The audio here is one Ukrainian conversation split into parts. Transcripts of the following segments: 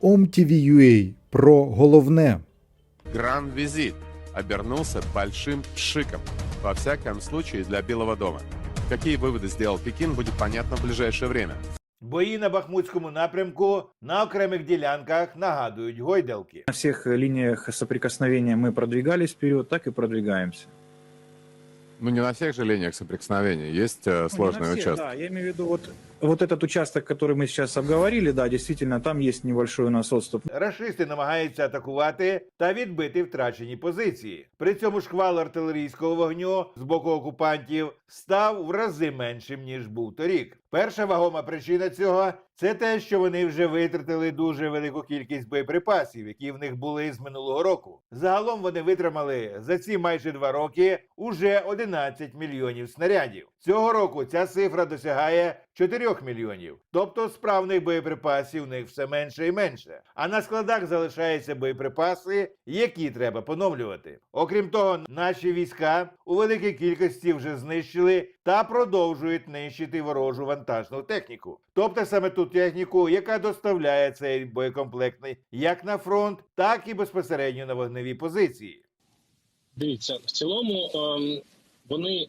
OMTV.ua про головне. Гран-визит обернулся большим пшиком. Во всяком случае для Белого дома. Какие выводы сделал Пекин, будет понятно в ближайшее время. Бої на Бахмутському напрямку на окремих ділянках нагадують гойдалки. На всех линиях соприкосновения мы продвигались вперед, так и продвигаемся. Ну, не на всех же линиях соприкосновения. Есть э, Ну, сложные не на всех, участки. Да, я имею в виду вот, вот этот участок, который мы сейчас обговорили, да, действительно, там есть небольшой у нас отступ. Рашисти намагаються атакувати та відбити втрачені позиції. При цьому шквал артилерійського вогню з боку окупантів став в рази меншим ніж був торік. Перша вагома причина цього це те, що вони вже витратили дуже велику кількість боєприпасів, які в них були з минулого року. Загалом вони витримали за ці майже два роки уже 11 мільйонів снарядів. Цього року ця цифра досягає 4 мільйонів. Тобто справних боєприпасів у них все менше і менше. А на складах залишаються боєприпаси, які треба поновлювати. Окрім того, наші війська у великій кількості вже знищили та продовжують нищити ворожу вантажну техніку. Тобто саме ту техніку, яка доставляє цей боєкомплектний як на фронт, так і безпосередньо на вогневі позиції. Дивіться, в цілому ем, вони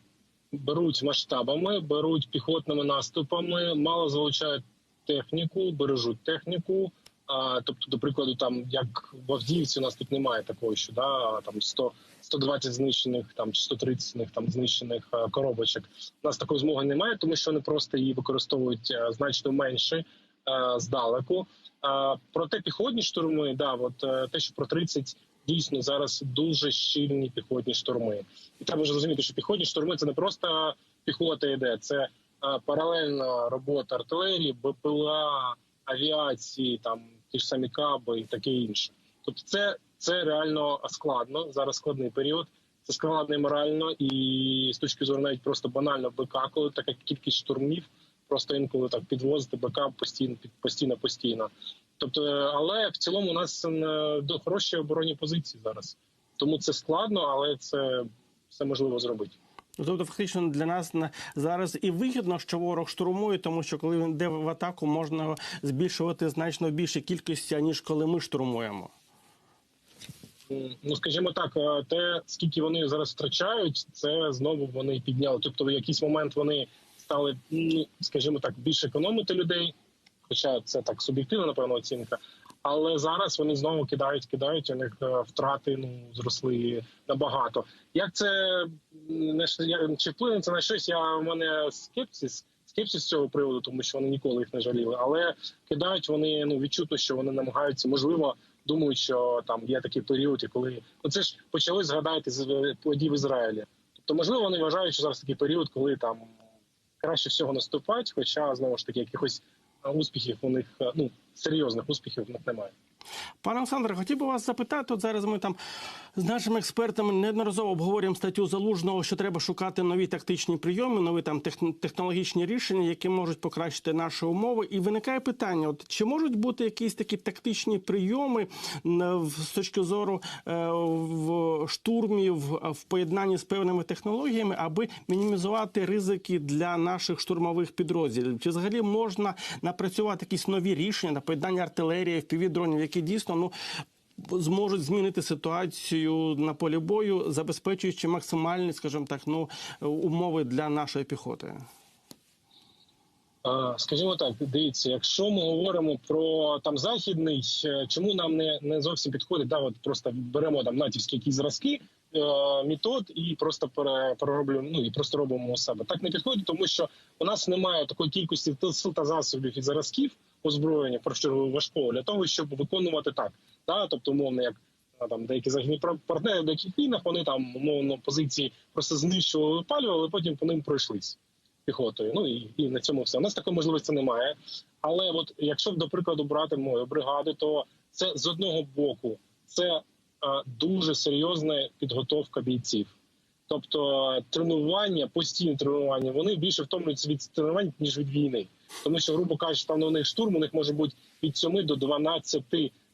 беруть масштабами, беруть піхотними наступами, мало залучають техніку, бережуть техніку. А, тобто, до прикладу, там як в Авдіївці у нас тут немає такого, що да, там 100, 120 знищених там чи 130 них, там знищених е, коробочок. У нас такої змоги немає, тому що вони просто її використовують е, значно менше е, здалеку. А, проте піхотні штурми, да, от те, що про 30 дійсно зараз дуже щільні піхотні штурми. І треба ж розуміти, що піхотні штурми це не просто піхота йде, це е, паралельна робота артилерії, БПЛА, авіації, там ті ж самі каби і таке інше. Тобто, це, це реально складно. Зараз складний період. Це складно і морально, і з точки зору навіть просто банально БК, коли така кількість штурмів, просто інколи так підвозити БК постійно, постійно, постійно. Тобто, але в цілому у нас е, до хороші оборонні позиції зараз. Тому це складно, але це все можливо зробити. Ну, Тобто, фактично для нас зараз і вигідно, що ворог штурмує, тому що коли він йде в атаку, можна збільшувати значно більше кількості, аніж коли ми штурмуємо. Ну, скажімо так, е, те, скільки вони зараз втрачають, це знову вони підняли. Тобто, в якийсь момент вони стали, ну, скажімо так, більш економити людей, хоча це так суб'єктивна, напевно, оцінка. Але зараз вони знову кидають, кидають. У них е, втрати ну зросли набагато. Як це не чи вплине це на щось? Я у мене скепсис. Скепсис з цього приводу, тому що вони ніколи їх не жаліли. Але кидають вони ну відчутно, що вони намагаються, можливо, думають, що там є такий період, і коли ну це ж почали згадати з подій в Ізраїлі. Тобто, можливо, вони вважають, що зараз такий період, коли там краще всього наступати, хоча знову ж таки якихось успіхів у них е, ну серйозних успіхів у них немає. Пане Олександре, хотів би вас запитати. От зараз ми там з нашими експертами неодноразово обговорюємо статтю залужного, що треба шукати нові тактичні прийоми, нові там техн- технологічні рішення, які можуть покращити наші умови. І виникає питання: от чи можуть бути якісь такі тактичні прийоми з точки зору е, в штурмі, в, в поєднанні з певними технологіями, аби мінімізувати ризики для наших штурмових підрозділів? Чи взагалі можна напрацювати якісь нові рішення на поєднання артилерії, впівдронів, які дійсно ну зможуть змінити ситуацію на полі бою, забезпечуючи максимальні, скажімо так, ну умови для нашої піхоти? Скажімо так, дивіться, якщо ми говоримо про там західний, е, чому нам не, не зовсім підходить, да, от просто беремо там натівські якісь зразки, метод і просто пере, перероблюємо, ну і просто робимо у себе. Так не підходить, тому що у нас немає такої кількості сил та засобів і зразків озброєння прощурового важкого для того, щоб виконувати так. Да? Тобто, умовно, як там деякі західні партнери в деяких війнах, вони там умовно позиції просто знищували, випалювали, потім по ним пройшлись піхотою. Ну і, і на цьому все. У нас такої можливості немає. Але от якщо до прикладу брати мою бригаду, то це з одного боку це е, дуже серйозна підготовка бійців. Тобто е, тренування, постійні тренування, вони більше втомлюються від тренувань ніж від війни. Тому що, грубо кажучи, там у них штурм у них може бути від 7 до 12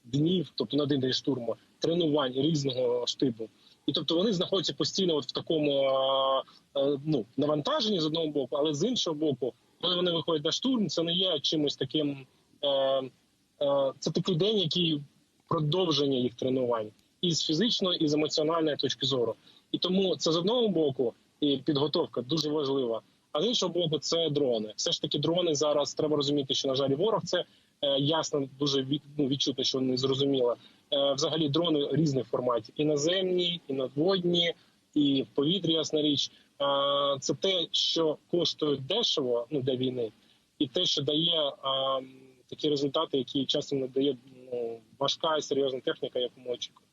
днів, тобто на день штурму, тренувань різного штибу. І тобто вони знаходяться постійно от в такому е, е, ну навантаженні з одного боку, але з іншого боку, коли вони виходять на штурм, це не є чимось таким. Е, е, це такий день, який продовження їх тренувань і з фізичної, і з емоціональної точки зору. І тому це з одного боку і підготовка дуже важлива. А з іншого боку, це дрони. Все ж таки, дрони зараз треба розуміти, що на жаль, ворог це е, ясно, дуже від, ну, відчутно, що вони зрозуміли. Е, взагалі, дрони різних форматів: і наземні, і надводні, і в повітрі, ясна річ. Е, це те, що коштує дешево ну, для війни, і те, що дає е, такі результати, які часом не дає ну, важка і серйозна техніка, яку ми очікуємо.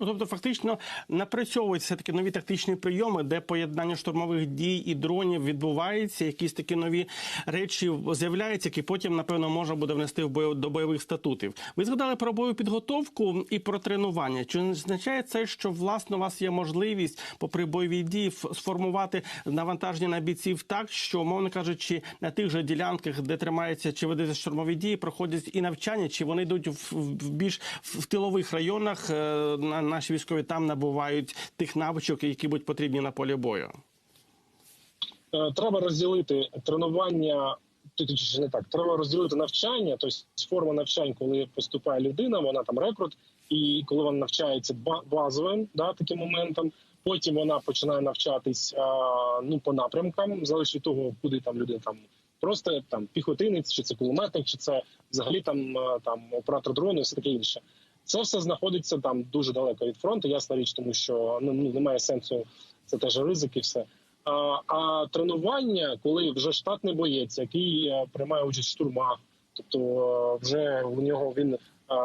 Ну, тобто, фактично напрацьовуються такі нові тактичні прийоми, де поєднання штурмових дій і дронів відбувається, якісь такі нові речі з'являються, які потім, напевно, можна буде внести в бой... до бойових статутів. Ви згадали про бойову підготовку і про тренування. Чи не означає це, що власне у вас є можливість, попри бойові дії, сформувати навантаження на бійців так, що, умовно кажучи, на тих же ділянках, де тримаються чи ведеться штурмові дії, проходять і навчання, чи вони йдуть в, в більш в тилових районах е, на наші військові там набувають тих навичок, які будуть потрібні на полі бою. Е, треба розділити тренування. Точніше, не так, треба розділити навчання, тобто форма навчань, коли поступає людина, вона там рекрут, і коли вона навчається базовим да, таким моментом. Потім вона починає навчатись а, ну по напрямкам, залежить від того, куди там людина там просто там піхотинець, чи це кулеметник, чи це взагалі там, а, там оператор дрону, і все таке інше. Це все знаходиться там дуже далеко від фронту. Ясна річ, тому що ну ну, немає сенсу. Це теж ризик і все. А, а тренування, коли вже штатний боєць, який е, приймає участь в штурмах, тобто е, вже у нього він е,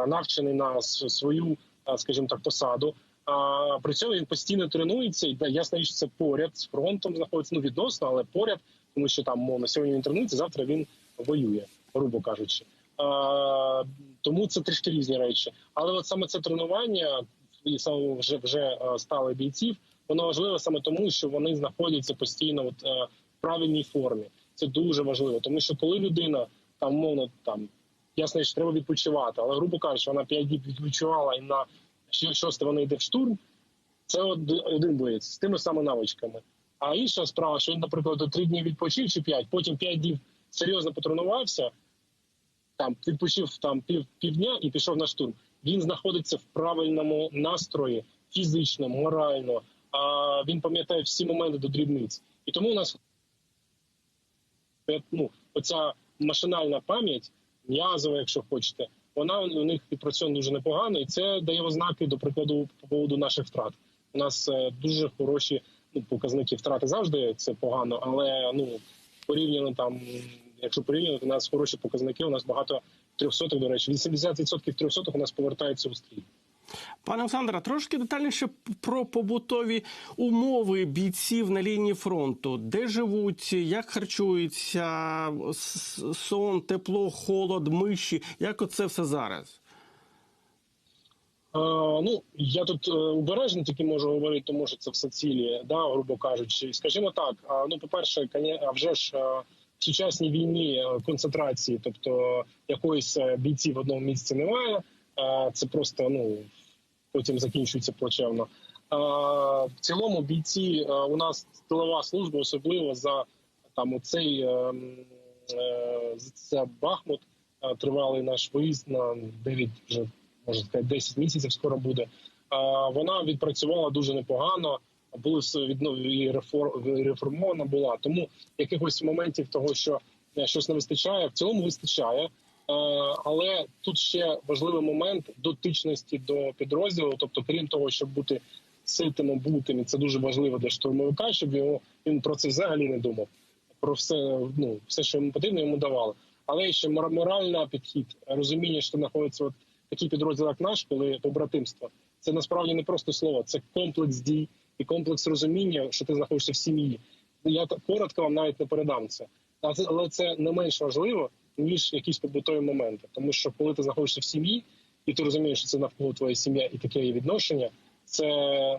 навчений на свою, скажімо так, посаду. А при цьому він постійно тренується, і ясна річ, це поряд з фронтом знаходиться ну відносно, але поряд, тому що там мовно сьогодні він тренується, завтра він воює, грубо кажучи. Тому це трішки різні речі. Але от саме це тренування і саме вже вже стали бійців. Воно важливо саме тому, що вони знаходяться постійно от, е, в правильній формі. Це дуже важливо, тому що коли людина там мовно там ясно, що треба відпочивати, але грубо кажучи, вона 5 діб відпочивала і на шосте вона йде в штурм. Це один боєць з тими самими навичками. А інша справа, що він, наприклад, три дні відпочив чи п'ять, потім п'ять днів серйозно потренувався, там відпочив там пів півдня і пішов на штурм. Він знаходиться в правильному настрої, фізично, морально. А він пам'ятає всі моменти до дрібниць. І тому у нас ну, оця машинальна пам'ять, м'язова, якщо хочете, вона у них відпрацьована дуже непогано, і це дає ознаки, до прикладу, по поводу наших втрат. У нас е, дуже хороші ну, показники втрати завжди це погано, але ну порівняно там, якщо порівняно, у нас хороші показники. У нас багато трьохсотих, до речі, 80% трьохсотих у нас повертаються у стрій. Пане Олександре, трошки детальніше про побутові умови бійців на лінії фронту, де живуть, як харчуються, сон, тепло, холод, миші. Як оце все зараз? Ну я тут е, обережно тільки можу говорити, тому що це все цілі, да, грубо кажучи. Скажімо так, ну, по-перше, а вже ж сучасній війні е, концентрації, тобто якоїсь е, бійців в одному місці немає. Е, Це просто ну потім закінчується плачевно. В цілому бійці у нас тилова служба, особливо за там оцей е, м, е, за Бахмут, тривалий наш виїзд на 9 вже можна сказати, 10 місяців скоро буде. Вона відпрацювала дуже непогано. Були все відно і реформ реформована була. Тому якихось моментів того, що е, щось не вистачає, в цілому вистачає. Е, Але тут ще важливий момент дотичності до підрозділу. Тобто, крім того, щоб бути ситим, обутим, і це дуже важливо для штурмовика, щоб його він про це взагалі не думав. Про все, ну все, що йому потрібно, йому давали. Але ще мор- моральний підхід, розуміння, що знаходиться от такий підрозділ, як наш, коли побратимство, це насправді не просто слово, це комплекс дій і комплекс розуміння, що ти знаходишся в сім'ї. Я так коротко вам навіть не передам це. А це- Але це не менш важливо, ніж якісь побутові моменти. Тому що коли ти знаходишся в сім'ї, і ти розумієш, що це навколо твоя сім'я і таке є відношення, це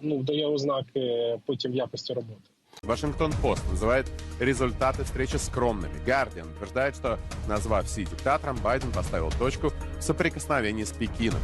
ну дає ознаки потім якості роботи. Вашингтон-Пост называет результаты встречи скромными. Гардиан утверждает, что, назвав Си диктатором, Байден поставил точку в соприкосновении с Пекином.